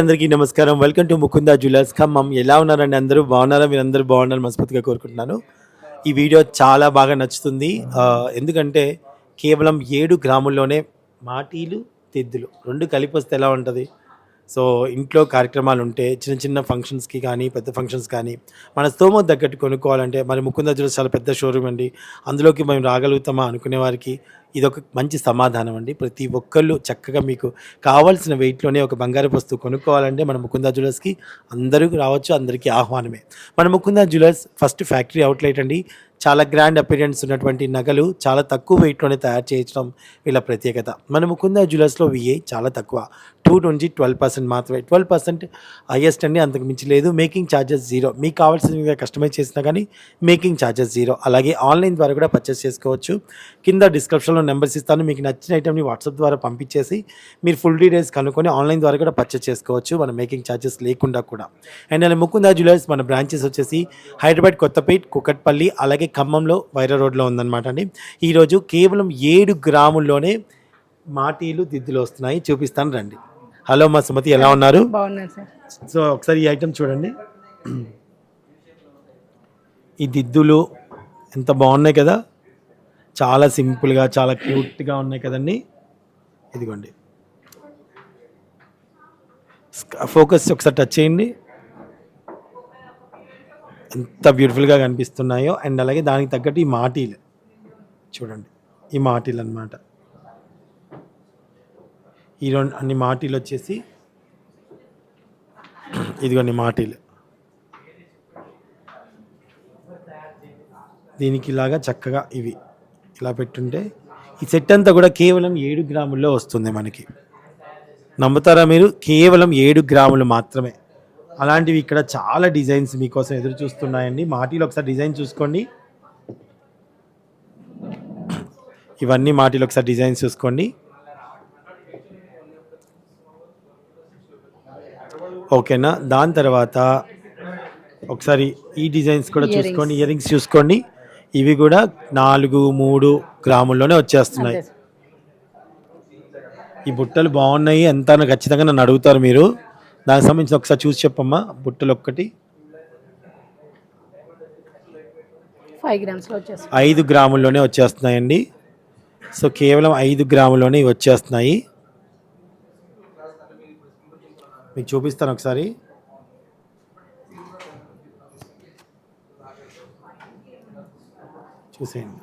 అందరికీ నమస్కారం. Welcome to Mukunda jewellers Khammam ఎలా ఉన్నారండి అందరూ? బాగున్నారా? మీరు అందరూ బాగున్నారని మనస్ఫూర్తిగా కోరుకుంటున్నాను. ఈ వీడియో చాలా బాగా నచ్చుతుంది. ఎందుకంటే కేవలం ఏడు గ్రాముల్లోనే మాటీలు తెద్దులు రెండు కలిపి వస్తే ఎలా ఉంటుంది? సో ఇంట్లో కార్యక్రమాలు ఉంటే చిన్న చిన్న ఫంక్షన్స్కి కానీ పెద్ద ఫంక్షన్స్ కానీ మన స్తోమ తగ్గట్టు కొనుక్కోవాలంటే మరి ముకుంద జ్యువెలర్స్ చాలా పెద్ద షోరూమ్ అండి. అందులోకి మేము రాగలుగుతామా అనుకునే వారికి ఇదొక మంచి సమాధానం అండి. ప్రతి ఒక్కళ్ళు చక్కగా మీకు కావాల్సిన వెయిట్లోనే ఒక బంగారు వస్తువు కొనుక్కోవాలంటే మన ముకుంద జ్యువెలర్స్కి అందరూ రావచ్చు అందరికీ ఆహ్వానమే. మన Mukunda jewellers first factory outlet అండి. చాలా గ్రాండ్ అపీరియన్స్ ఉన్నటువంటి నగలు చాలా తక్కువ వెయిట్లోనే తయారు చేయించడం వీళ్ళ ప్రత్యేకత. మన ముకుంద జ్యువెలర్స్లో విఏ చాలా తక్కువ. టూ నుంచి ట్వెల్వ్ పర్సెంట్ మాత్రమే. ట్వెల్వ్ పర్సెంట్ హైయెస్ట్ అండి అంతకు మించి లేదు. Making charges zero. మీకు కావాల్సిన కస్టమైజ్ చేసినా కానీ మేకింగ్ ఛార్జెస్ జీరో. అలాగే ఆన్లైన్ ద్వారా కూడా పర్చేస్ చేసుకోవచ్చు. కింద డిస్క్రిప్షన్లో నెంబర్స్ ఇస్తాను. మీకు నచ్చిన ఐటమ్ని వాట్సాప్ ద్వారా పంపించేసి మీరు ఫుల్ డీటెయిల్స్ కనుక్కొని ఆన్లైన్ ద్వారా కూడా పర్చేస్ చేసుకోవచ్చు. మన మేకింగ్ ఛార్జెస్ లేకుండా కూడా. అండ్ అలా ముకుందా జ్యువెలర్స్ మన బ్రాంచెస్ వచ్చేసి హైదరాబాద్ కొత్తపేట్ కుకట్పల్లి అలాగే ఖమ్మంలో వైరా రోడ్లో ఉందన్నమాట అండి. ఈరోజు కేవలం ఏడు గ్రాముల్లోనే మాటీలు దిద్దులు వస్తున్నాయి. చూపిస్తాను రండి. హలో మా సుమతి ఎలా ఉన్నారు? సో ఒకసారి ఈ ఐటమ్ చూడండి. ఈ దిద్దులు ఎంత బాగున్నాయి కదా? చాలా సింపుల్గా చాలా క్యూట్గా ఉన్నాయి కదండి? ఇదిగోండి. ఫోకస్ ఒకసారి టచ్ చేయండి. ఎంత బ్యూటిఫుల్గా కనిపిస్తున్నాయో అండ్ అలాగే దానికి తగ్గట్టు ఈ మాటీలు. చూడండి ఈ మాటీలు అన్నమాట. ఈ రెండు అన్ని మాటీలు వచ్చేసి ఇదిగోండి మాటీలు. దీనికి ఇలాగా చక్కగా ఇవి. ఇలా పెట్టుంటే ఈ సెట్ అంతా కూడా కేవలం ఏడు గ్రాముల్లో వస్తుంది మనకి. నమ్ముతారా మీరు? కేవలం ఏడు గ్రాములు మాత్రమే. అలాంటివి ఇక్కడ చాలా డిజైన్స్ మీకోసం ఎదురు చూస్తున్నాయండి. మాటీలు ఒకసారి డిజైన్ చూసుకోండి. ఇవన్నీ మాటీలు ఒకసారి డిజైన్స్ చూసుకోండి. ఓకేనా? దాని తర్వాత ఒకసారి ఈ డిజైన్స్ కూడా చూసుకోండి. ఇయర్ రింగ్స్ చూసుకోండి. ఇవి కూడా నాలుగు మూడు గ్రాముల్లోనే వచ్చేస్తున్నాయి. ఈ బుట్టలు బాగున్నాయి ఎంత ఖచ్చితంగా నన్ను అడుగుతారు మీరు. దానికి సంబంధించి ఒకసారి చూసి చెప్పమ్మా బుట్టలు ఒక్కటి. ఐదు గ్రాముల్లోనే వచ్చేస్తున్నాయండి. సో కేవలం ఐదు గ్రాముల్లోనే ఇవి వచ్చేస్తున్నాయి. మీకు చూపిస్తాను ఒకసారి. చూసేయండి.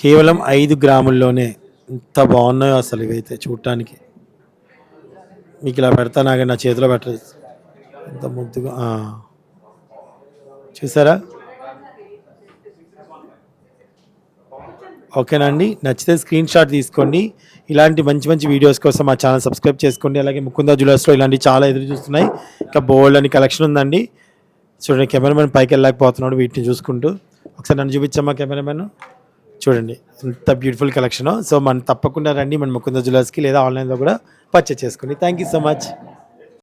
కేవలం ఐదు గ్రాముల్లోనే ఎంత బాగున్నాయో అసలు ఇవైతే చూడటానికి. మీకు ఇలా పెడతానా నా చేతిలో పెట్టలేదు ఎంత ముద్దుగా చూసారా? ఓకేనా అండి నచ్చితే స్క్రీన్ షాట్ తీసుకోండి. ఇలాంటి మంచి మంచి వీడియోస్ కోసం మా ఛానల్ సబ్స్క్రైబ్ చేసుకోండి. అలాగే ముకుందా జ్యువెలర్స్లో ఇలాంటి చాలా ఎదురు చూస్తున్నాయి. ఇంకా బోల్డ్ అని కలెక్షన్ ఉందండి. చూడండి కెమెరామెన్ పైకి వెళ్ళలేకపోతున్నాడు వీటిని చూసుకుంటూ. ఒకసారి నన్ను చూపించమ్మా కెమెరామెన్. చూడండి ఎంత బ్యూటిఫుల్ కలెక్షన్ సో మనం తప్పకుండా రండి మన ముకుంద జ్యువెలర్స్కి లేదా ఆన్లైన్లో కూడా పర్చేస్ చేసుకోండి. Thank you so much